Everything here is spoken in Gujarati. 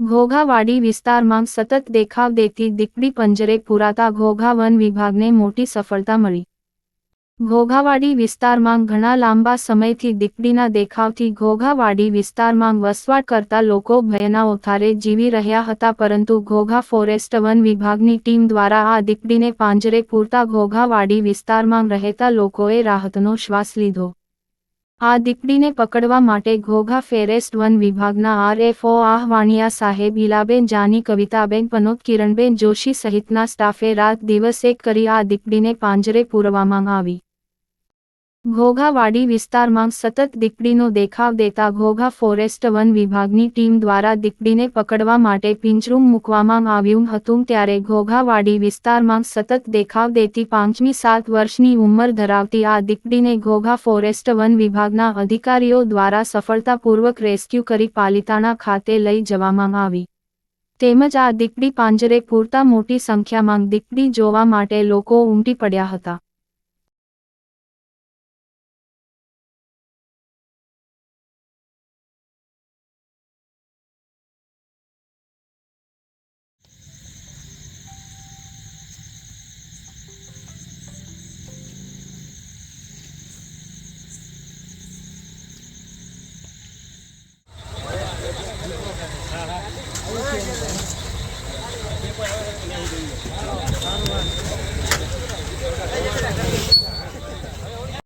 ઘોઘાવાડી વિસ્તારમાં સતત દેખાવ દેતી દીકડી પંજરે પુરાતા ઘોઘા વન વિભાગને મોટી સફળતા મળી. ઘોઘાવાડી વિસ્તારમાં ઘણા લાંબા સમયથી દીકડીના દેખાવથી ઘોઘાવાડી વિસ્તારમાં વસવાટ કરતા લોકો ભયના ઓથારે જીવી રહ્યા હતા પરંતુ ઘોઘા ફોરેસ્ટ વન વિભાગની ટીમ દ્વારા આ દીકડીને પાંજરે પૂરતા ઘોઘાવાડી વિસ્તારમાં રહેતા લોકોએ રાહતનો શ્વાસ લીધો. આ દીકરીને પકડવા માટે ઘોઘા ફેરેસ્ટ વન વિભાગના આરએફઓ આહવાણિયા સાહેબ ઈલાબેન જાની, કવિતાબેન પનોત, કિરણબેન જોશી સહિતના સ્ટાફે રાત દિવસ એક કરી આ દીકરીને પાંજરે પૂરવામાં આવી. ઘોઘાવાડી વિસ્તારમાં સતત દીકડીનો દેખાવ દેતા ઘોઘા ફોરેસ્ટ વન વિભાગની ટીમ દ્વારા દીકડીને પકડવા માટે પિંજરું મૂકવામાં આવ્યું હતું ત્યારે ઘોઘાવાડી વિસ્તારમાં સતત દેખાવ દેતી પાંચમી સાત વર્ષની ઉંમર ધરાવતી આ દીકડીને ઘોઘા ફોરેસ્ટ વન વિભાગના અધિકારીઓ દ્વારા સફળતાપૂર્વક રેસ્ક્યુ કરી પાલિતાણા ખાતે લઈ જવામાં આવી. તેમજ આ દીકડી પાંજરે પૂરતા મોટી સંખ્યામાં દીકડી જોવા માટે લોકો ઉમટી પડ્યા હતા. છે